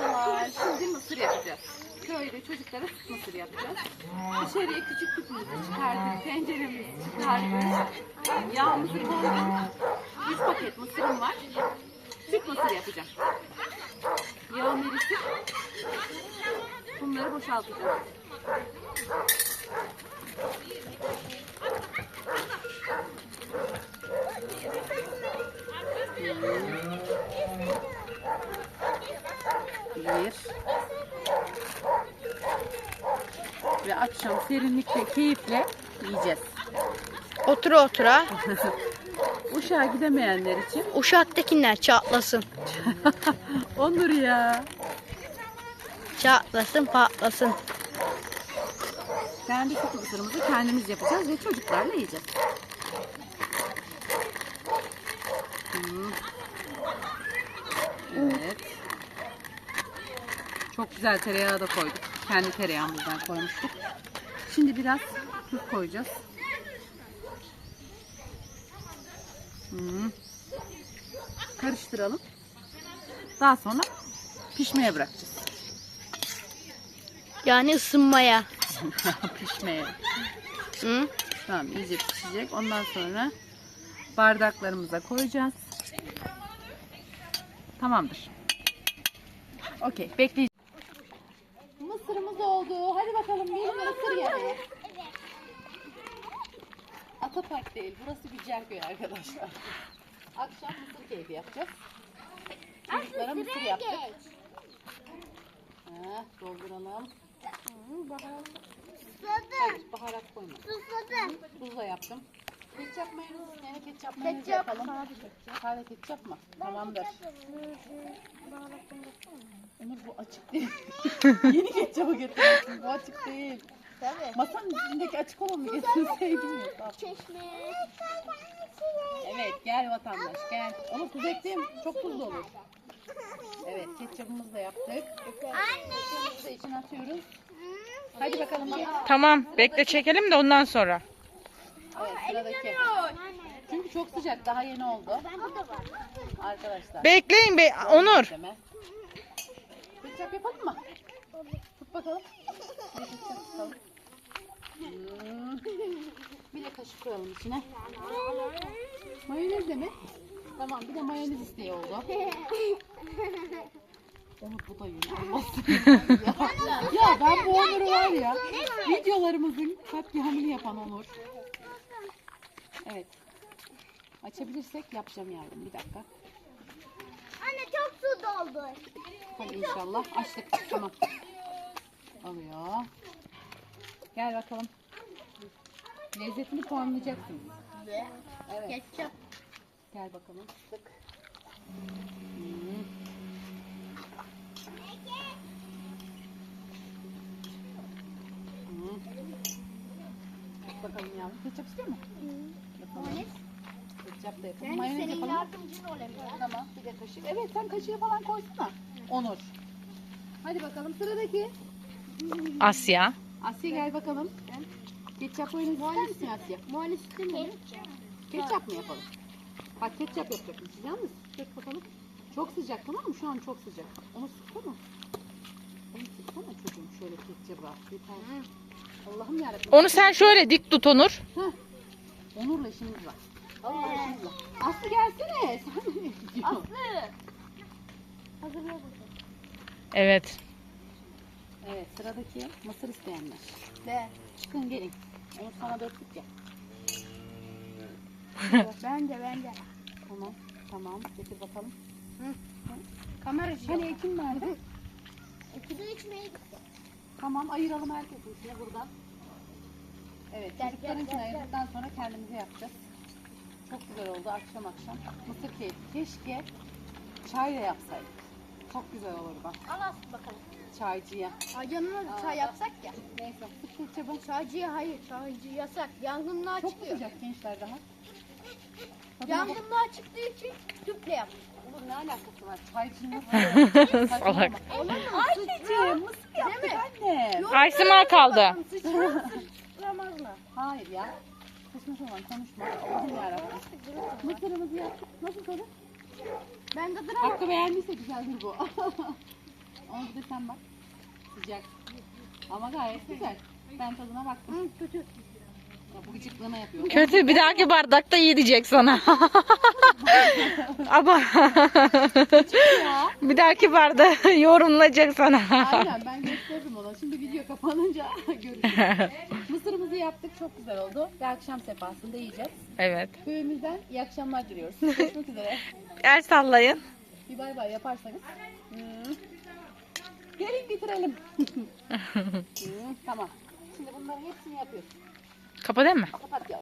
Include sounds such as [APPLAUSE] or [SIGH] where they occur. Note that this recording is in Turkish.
Merhabalar. Şimdi mısır yapacağız. Köyde çocuklara süt mısır yapacağız. Dışarıya küçük tüpümüzü çıkardık. Tenceremizi çıkardık. Yağımızı koyduk. 3 paket mısırım var. Süt mısır yapacağım. Yağım erisi. Bunları boşaltacağım. Bir. Ve akşam serinlikle, keyifle yiyeceğiz. Otura otura. [LAUGHS] Uşağa gidemeyenler için. Uşak'takiler çatlasın. [LAUGHS] Onur ya. Çatlasın patlasın. Kendi süt mısırımızı kendimiz yapacağız ve çocuklarla yiyeceğiz. Evet. Çok güzel tereyağı da koyduk. Kendi tereyağımızdan koymuştuk. Şimdi biraz tuz koyacağız. Hmm. Karıştıralım. Daha sonra pişmeye bırakacağız. Yani ısınmaya. [LAUGHS] pişmeye. Hı? Tamam iyice pişecek. Ondan sonra bardaklarımıza koyacağız. Tamamdır. Okey bekleyeceğiz. Mısırımız oldu. Hadi mısır yemeği. Atapark değil. Burası Gücelköy arkadaşlar. Akşam mısır keyfi yapacağız. Çocuklara mısır yaptık. Ha, dolduralım. Hayır baharat koyma. Tuzla yaptım. Ketçap mayonez yani ketçap mayonez yapalım. Sade ketçap mı? Tamamdır. Ömür bu açık değil. [LAUGHS] Yeni ketçapı getirmişsin. Bu açık değil. Tabii. Masanın üstündeki açık olanı getirseydin ya. Tamam. Çeşme. Evet gel vatandaş gel. Onu tuz ekleyeyim. Çok tuzlu olur. Evet ketçapımızı da yaptık. Anne. Ketçapımızı da içine atıyoruz. Hadi bakalım. Tamam bekle çekelim de ondan sonra. Evet sıradaki. Çünkü çok sıcak daha yeni oldu. Arkadaşlar. Bekleyin be Onur. Ketçap yapalım mı? Tut bakalım. Bir ketçap tutalım. Hmm. Bir de kaşık koyalım içine. Mayonez de mi? Tamam bir de mayonez isteği oldu. [LAUGHS] Onu bu da olmasın. [LAUGHS] ya, ya ben bu Onur'u var ya. Videolarımızın katliamını yapan Onur. Evet. Açabilirsek yapacağım yavrum bir dakika. Anne çok su doldu. Hadi inşallah açtık. Tamam. Alıyor. Gel bakalım. Lezzetini puanlayacaksın. Evet. Ketçap. Gel bakalım. Sık. Hmm. Hmm. Bak bakalım yavrum. Ketçap istiyor mu? Yapalım. Ketçap da yapalım. Ben Mayonez senin yapalım. yardımcın olayım ya. Tamam bir de kaşık. Evet sen kaşığı falan koysana. Onur. Hadi bakalım sıradaki. Asya. Asya gel bakalım. Ketçap oyunu ister misin Asya? Muhalif istemiyorum. Ketçap mı yapalım? Bak ketçap yapacakmışız yalnız. Çek bakalım. Çok sıcak tamam mı? Şu an çok sıcak. Onu sıksana. Onu sıksana çocuğum şöyle ketçaba. Yeter. Allah'ım yarabbim. Onu sen şöyle dik tut Onur. Heh. Onur'la işimiz var. İşimiz var. Aslı gelsene. [LAUGHS] Sen nereye gidiyorsun? Aslı. Hazırlayalım. Evet. Evet sıradaki mısır isteyenler. Be. Çıkın gelin. Onu sana döktük ya. Ben de ben de. Tamam. Tamam. Getir bakalım. Kameracı. Hani Ekin nerede? İkide içmeye gitti. Tamam ayıralım herkesin buradan. Evet çocukların için ayırdıktan sonra kendimize yapacağız. Çok güzel oldu akşam akşam. Mısır keyfi. Keşke çayla yapsaydık. Çok güzel olurdu. Al Aslı bakalım. Çaycıya. Ay yanına da çay yapsak ya. Neyse sık ketçabı. Çaycıya hayır. Çaycı yasak. Yangınlar Çok çıkıyor. sıcak gençler daha. Tadına bak. Yangınlar çıktığı için tüple yap. Oğlum ne alakası var? Çaycının nasıl? Salak. Ayşe'ciğim mısır yaptık anne. Aysima kaldı. Hayır ya. Saçma sapan konuşma. Allah'ım yarabbim. Mısırımızı yaptık. Nasıl tadı? Ben de duramam. Hakkı beğendiyse güzeldir bu. [LAUGHS] Onu bir de sen bak. Sıcak. Ama gayet güzel. Ben tadına baktım. kötü. Ya bu gıcıklığına yapıyor. Kötü bir dahaki bardakta yiyecek sana. [LAUGHS] Ama ya. bir dahaki barda yorumlayacak sana. Aynen ben gösteririm ona. Şimdi video kapanınca [LAUGHS] görüşürüz. Mısırımızı yaptık. Çok güzel oldu. Ve akşam sefasında yiyeceğiz. evet. Köyümüzden iyi akşamlar diliyoruz. Görüşmek üzere. El sallayın. Bir bay bay yaparsanız. Hmm. Gelin bitirelim. [LAUGHS] Hmm, tamam. Şimdi bunların hepsini yapıyoruz. Kapat mi? Kapat ya.